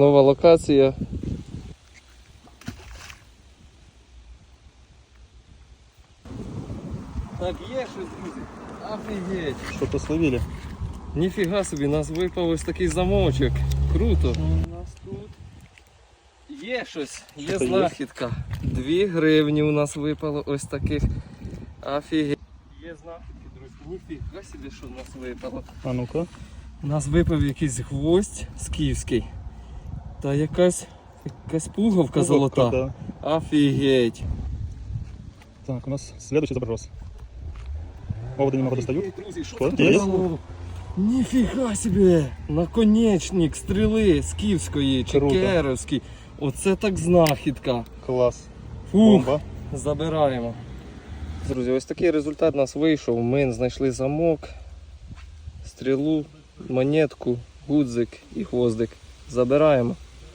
Нова локація. Так, є щось, друзі. Офігеть. Что-то словили. Ніфіга собі, нас випав ось такий замочок. Круто. У нас тут є щось, є знахідка. Дві гривні у нас випало ось таких. Офігеть. Є знахідки, друзі. Ніфіга собі, що у нас випало. А ну-ка. У нас випав якийсь гвоздь скіфський. Та якась, якась пуговка золота. Да. Офігеть. Так, у нас следующий заброс. Оводы немного достают. Було? Ніфіга собі! Наконечник стріли скіфської чи Круто. керовської. Оце так знахідка. Класс. Фух, Бомба. забираємо. Друзі, ось такий результат у нас вийшов. Ми знайшли замок, стрілу, монетку, гудзик і хвоздик. Забираємо.